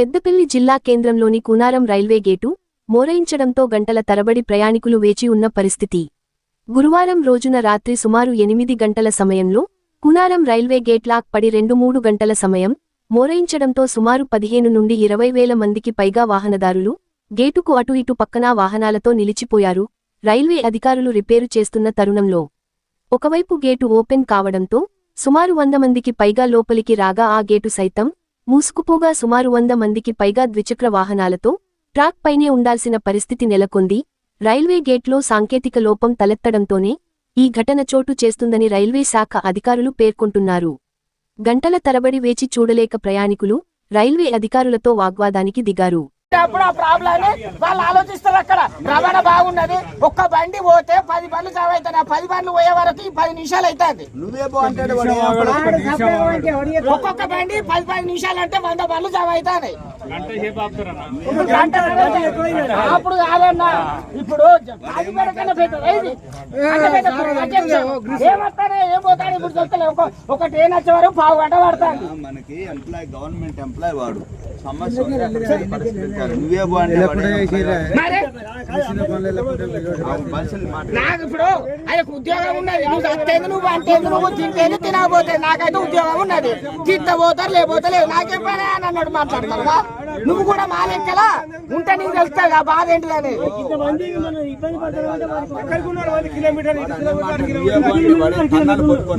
పెద్దపల్లి జిల్లా కేంద్రంలోని కునారం railway gate మోరయించడంతో గంటల తరబడి ప్రయాణికులు వేచి ఉన్న పరిస్థితి. గురువారం రోజున రాత్రి సుమారు ఎనిమిది గంటల సమయంలో కునారం రైల్వే గేట్ లాక్ పడి రెండు మూడు గంటల సమయం మోరయించడంతో సుమారు పదిహేను నుండి ఇరవై వేల మందికి పైగా వాహనదారులు గేటుకు అటు ఇటు పక్కన వాహనాలతో నిలిచిపోయారు. రైల్వే అధికారులు రిపేరు చేస్తున్న తరుణంలో ఒకవైపు గేటు ఓపెన్ కావడంతో సుమారు వంద మందికి పైగా లోపలికి రాగా ఆ గేటు సైతం మూసుకుపోగా సుమారు వంద మందికి పైగా ద్విచక్ర వాహనాలతో ట్రాక్ పైనే ఉండాల్సిన పరిస్థితి నెలకొంది. రైల్వే గేట్లో సాంకేతిక లోపం తలెత్తడంతోనే ఈ ఘటన చోటు చేస్తుందని రైల్వే శాఖ అధికారులు పేర్కొంటున్నారు. గంటల తరబడి వేచి చూడలేక ప్రయాణికులు రైల్వే అధికారులతో వాగ్వాదానికి దిగారు. అప్పుడు ఆ ప్రాబ్లం వాళ్ళు ఆలోచిస్తారు అక్కడ. రవాణా బాగున్నది. ఒక్క బండి పోతే పది బండ్లు చావైతాయి ఆ పది బండ్లు పోయే వరకు ఈ పది నిమిషాలు అవుతుంది? ఒక్కొక్క బండి పది పది నిమిషాలు అంటే వంద బండ్లు చావైతాయి అప్పుడు కాదన్నా. ఇప్పుడు. ఏమొస్తానే ఏం పోతాడు? ఇప్పుడు చూస్తలే ఒక ఒక ట్రైన్ వచ్చే వరకు పావు గంట పడతాను మనకి ఎంప్లాయ్ గవర్నమెంట్ ఎంప్లాయ్ వాడు. సమస్య నువ్వే నాకు ఇప్పుడు ఆయనకు ఉద్యోగం ఉన్నది. నువ్వు చస్తేంది నువ్వు అంటేంది నువ్వు తింటేంది తినకపోతే నాకైతే ఉద్యోగం ఉన్నది. తిట్టబోతారు లేకపోతే లేదు నాకేం పని అని అన్నాడు మాట్లాడతారుగా నువ్వు కూడా మా లెక్కలా ఉంటే నీకు తెలుస్తుంది ఆ బాధ ఏంటిదని.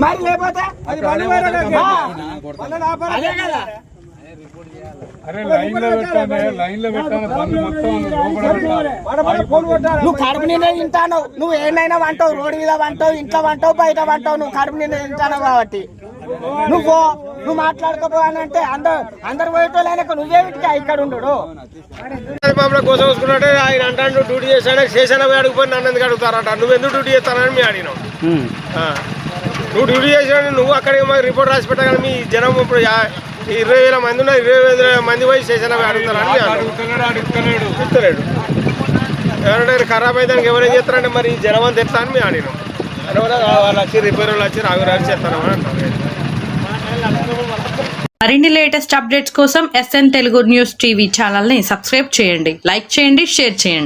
మరి లేకపోతే? అదే కదా. అరే లైన్లో పెట్టానే లైన్లో పెట్టాను బండి మొత్తం లోపల నువ్వు కడుపు నిండా తింటాను నువ్వు ఏమైనా వంటావు రోడ్డు మీద వంటావు ఇంట్లో వంటావు బయట వంటావు నువ్వు కడుపు నిండా తింటాను కాబట్టి. నువ్వు నువ్వు మాట్లాడుకోపోవాలంటే అందరు అందరు పోయేటోళ్ళైనాక నువ్వే వీటికి ఇక్కడ ఉండడు. కోసం చూసుకున్నట్టే ఆయన అంటాడు డ్యూటీ చేశాడు పోయి అడుగుపోయి నన్ను ఎందుకు అడుగుతారంట. నువ్వు ఎందుకు డ్యూటీ చేస్తానని మేము అడిగినాం. నువ్వు డ్యూటీ చేసాడు నువ్వు అక్కడికి మాకు రిపోర్ట్ రాసి పెట్టగానే మీ జనం ఇప్పుడు యా- ఇరవై వేల మంది ఉన్నారు ఇరవై వేల మంది పోయి అడుగుతారని అడుగుతున్నాడు చెప్తలేడు ఎవరంటే ఖరాబ్ అయితే ఎవరేం చేస్తారంటే మరి జనం అంతా ఎట్లా అని మేము కూడా వాళ్ళు వచ్చి రిపేర్ వాళ్ళు వచ్చి చేస్తారని అంటారు మరిన్ని లేటెస్ట్ అప్డేట్స్ కోసం ఎస్ఎన్ తెలుగు న్యూస్ టీవీ ఛానల్ని సబ్స్క్రైబ్ చేయండి లైక్ చేయండి షేర్ చేయండి.